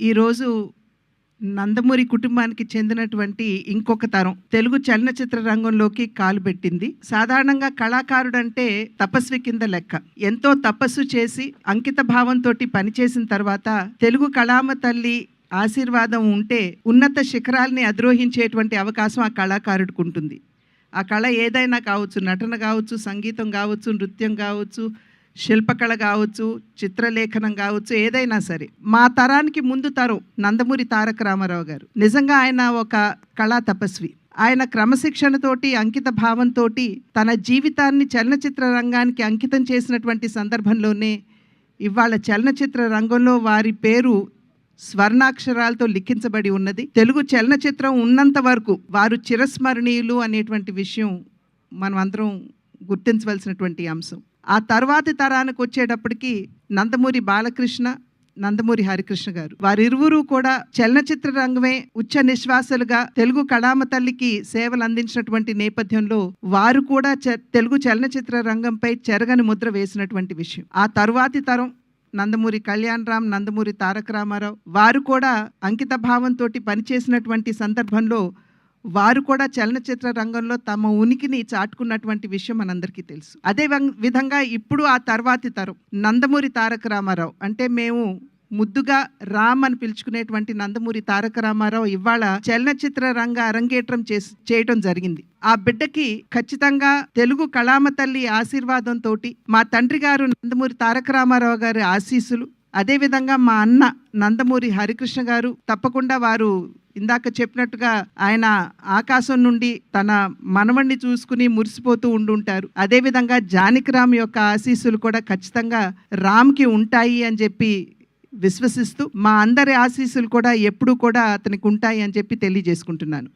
ఈరోజు నందమూరి కుటుంబానికి చెందినటువంటి ఇంకొక తరం. తెలుగు చలనచిత్ర రంగంలోకి కాలు పెట్టింది. సాధారణంగా కళాకారుడంటే తపస్వి కింద లెక్క. ఎంతో తపస్సు చేసి అంకిత భావంతో పనిచేసిన తర్వాత తెలుగు కళామ తల్లి ఆశీర్వాదం ఉంటే ఉన్నత శిఖరాల్ని అధిరోహించేటువంటి అవకాశం ఆ కళాకారుడికి ఉంటుంది. ఆ కళ ఏదైనా కావచ్చు నటన కావచ్చు సంగీతం కావచ్చు నృత్యం కావచ్చు శిల్పకళ కావచ్చు చిత్రలేఖనం కావచ్చు ఏదైనా సరే. మా తరానికి ముందు తరం నందమూరి తారక రామారావు గారు. నిజంగా ఆయన ఒక కళా తపస్వి. ఆయన క్రమశిక్షణతోటి అంకిత భావంతో తన జీవితాన్ని చలనచిత్ర రంగానికి అంకితం చేసినటువంటి సందర్భంలోనే ఇవాళ చలనచిత్ర రంగంలో వారి పేరు స్వర్ణాక్షరాలతో లిఖించబడి ఉన్నది. తెలుగు చలనచిత్రం ఉన్నంత వరకు వారు చిరస్మరణీయులు అనేటువంటి విషయం మనం అందరం గుర్తించవలసినటువంటి అంశం. ఆ తర్వాతి తరానికి వచ్చేటప్పటికి నందమూరి బాలకృష్ణ నందమూరి హరికృష్ణ గారు. వారిరువురు కూడా చలనచిత్ర రంగమే ఉచ్చ నిశ్వాసలుగా తెలుగు కళామ తల్లికి సేవలు అందించినటువంటి నేపథ్యంలో వారు కూడా చ- తెలుగు చలనచిత్ర రంగంపై చెరగని ముద్ర వేసినటువంటి విషయం. ఆ తరువాతి తరం నందమూరి కళ్యాణ్ రామ్ నందమూరి తారక రామారావు వారు కూడా అంకిత భావంతో పనిచేసినటువంటి సందర్భంలో వారు కూడా చలనచిత్ర రంగంలో తమ ఉనికిని చాటుకున్నటువంటి విషయం మనందరికీ తెలుసు. అదే విధంగా ఇప్పుడు ఆ తర్వాతి తరం నందమూరి తారక రామారావు అంటే మేము ముద్దుగా రామ్ అని పిలుచుకునేటువంటి నందమూరి తారక రామారావు ఇవాళ చలనచిత్ర రంగ అరంగేట్రం చేసి చేయటం జరిగింది. ఆ బిడ్డకి ఖచ్చితంగా తెలుగు కళామ తల్లి ఆశీర్వాదంతో మా తండ్రి గారు నందమూరి తారక రామారావు గారి ఆశీస్సులు. అదేవిధంగా మా అన్న నందమూరి హరికృష్ణ గారు తప్పకుండా వారు ఇందాక చెప్పినట్టుగా ఆయన ఆకాశం నుండి తన మనవణ్ణి చూసుకుని మురిసిపోతూ ఉండుంటారు. అదేవిధంగా జానకిరామ్ యొక్క ఆశీస్సులు కూడా ఖచ్చితంగా రామ్కి ఉంటాయి అని చెప్పి విశ్వసిస్తూ మా అందరి ఆశీస్సులు కూడా ఎప్పుడూ కూడా అతనికి ఉంటాయి అని చెప్పి తెలియజేసుకుంటున్నాను.